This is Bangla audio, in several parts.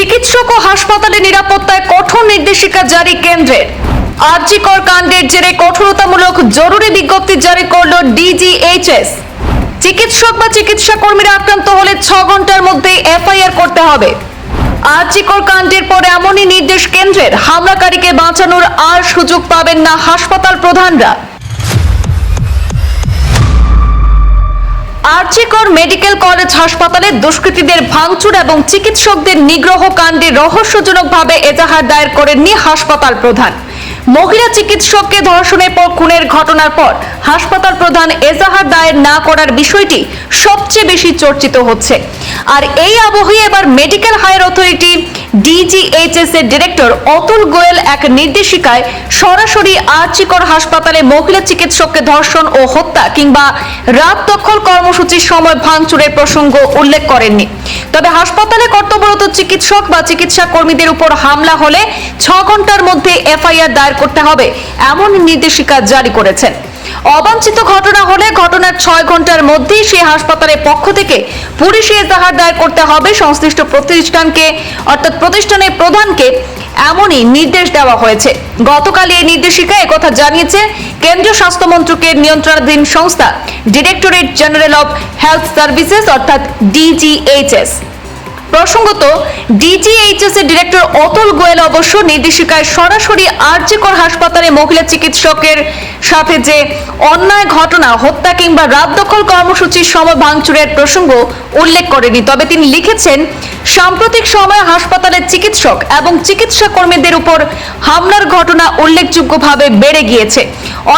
চিকিৎসক ও হাসপাতালে নিরাপত্তায় কঠোর নির্দেশিকা জারি কেন্দ্রের। আরজিকর কাণ্ডের জেরে কঠোরতামূলক জরুরি বিজ্ঞপ্তি জারি করল ডিজিএইচএস। চিকিৎসক বা চিকিৎসা কর্মীরা আক্রান্ত হলে ছ ঘণ্টার মধ্যে এফআইআর করতে হবে। আরজিকর কাণ্ডের পর এমনই নির্দেশ কেন্দ্রের। হামলাকারীকে বাঁচানোর আর সুযোগ পাবেন না হাসপাতাল প্রধানরা। আরজিকর মেডিকেল কলেজ হাসপাতালে দুষ্কৃতীদের ভাঙচুর এবং চিকিৎসকদের নিগ্রহ কাণ্ডে রহস্যজনকভাবে এজাহার দায়ের করেননি হাসপাতাল প্রধান। মহিলা চিকিৎসককে ধর্ষণের পর খুনের ঘটনার পর হাসপাতাল প্রধান এজাহার দায়ের না করার বিষয়টি সবচেয়ে বেশি চর্চিত হচ্ছে। আর এই আবহে এবার মেডিকেল হায়ার অথরিটি ডিজিএইচএস এর ডিরেক্টর অতুল গোয়েল এক নির্দেশিকায় সরাসরি আর্চিকর হাসপাতালে মহিলা চিকিৎসককে ধর্ষণ ও হত্যা কিংবা রাত দখল কর্মসূচির সময় ভাঙচুরের প্রসঙ্গ উল্লেখ করেননি। তবে হাসপাতালে কর্তব্যরত চিকিৎসক বা চিকিৎসা কর্মীদের উপর হামলা হলে ছ ঘণ্টার মধ্যে এফআইআর দায়ের করতে হবে, এমন নির্দেশিকা জারি করেছেন। অবাঞ্ছিত ঘটনা হলে ঘটনার ছয় ঘণ্টার মধ্যেই সেই হাসপাতালের পক্ষ থেকে পুলিশে এজাহার দায়ের করতে হবে। সংশ্লিষ্ট প্রতিষ্ঠানকে অর্থাৎ প্রতিষ্ঠানের প্রধানকে এমনই নির্দেশ দেওয়া হয়েছে। গতকাল এই নির্দেশিকা একথা জানিয়েছে কেন্দ্রীয় স্বাস্থ্য মন্ত্রকের নিয়ন্ত্রণাধীন সংস্থা, directorate general of health services, অর্থাৎ ডিজিএইচএস। প্রসঙ্গত ডিজিএইচএস এর ডিরেক্টর অতুল গোয়েল অবশ্য নির্দেশিকায় সরাসরি আরজিকর হাসপাতালে মহিলা চিকিৎসকের সাথে যে অন্যায় ঘটনা, হত্যা কিংবা রাত দখল কর্মসূচির সময় ভাঙচুরের প্রসঙ্গ উল্লেখ করেনি। তবে তিনি লিখেছেন, সাম্প্রতিক সময়ে হাসপাতালের চিকিৎসক এবং চিকিৎসা কর্মীদের উপর হামলার ঘটনা উল্লেখযোগ্যভাবে বেড়ে গিয়েছে।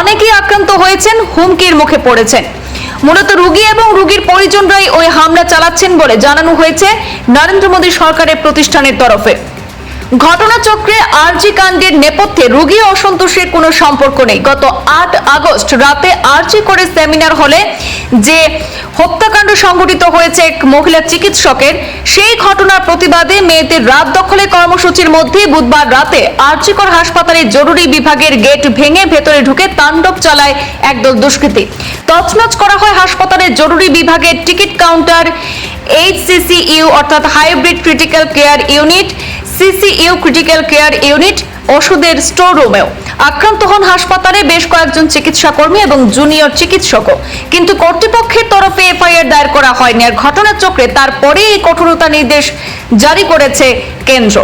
অনেকেই আক্রান্ত হয়েছেন, হুমকির মুখে পড়েছেন। মূলত রোগী এবং রোগীর পরিজনরাই ওই হামলা চালাচ্ছেন বলে জানানো হয়েছে নরেন্দ্র মোদী সরকারের প্রতিষ্ঠানের তরফে। ঘটনাচক্রে আরজি কাণ্ডের নেপথ্যে রোগী অসন্তোষের কোনো সম্পর্ক নেই। গত আট আগস্ট রাতে আরজি করে সেমিনার হলে যে হত্যাকাণ্ড সংঘটিত হয়েছে এক মহিলা চিকিৎসকের, সেই ঘটনার প্রতিবাদে মেয়েদের রাত দখলের কর্মসূচির মধ্যে বুধবার রাতে আরজিকর হাসপাতালের জরুরি বিভাগের গেট ভেঙে ভেতরে ঢুকে তাণ্ডব চালায় একদল দুষ্কৃতী। তছনছ করা হয় হাসপাতালের জরুরি বিভাগের টিকিট কাউন্টার এইচসিসিইউ অর্থাৎ hybrid critical care unit CCU critical care unit, ওষুধের স্টোর রুমেও আক্রান্ত হন হাসপাতালে বেশ কয়েকজন চিকিৎসা কর্মী এবং জুনিয়র চিকিৎসকও। কিন্তু কর্তৃপক্ষের তরফে এফআইআর দায়ের করা হয়নি। আর ঘটনাচক্রে তারপরে এই কঠোরতা নির্দেশ জারি করেছে কেন্দ্র।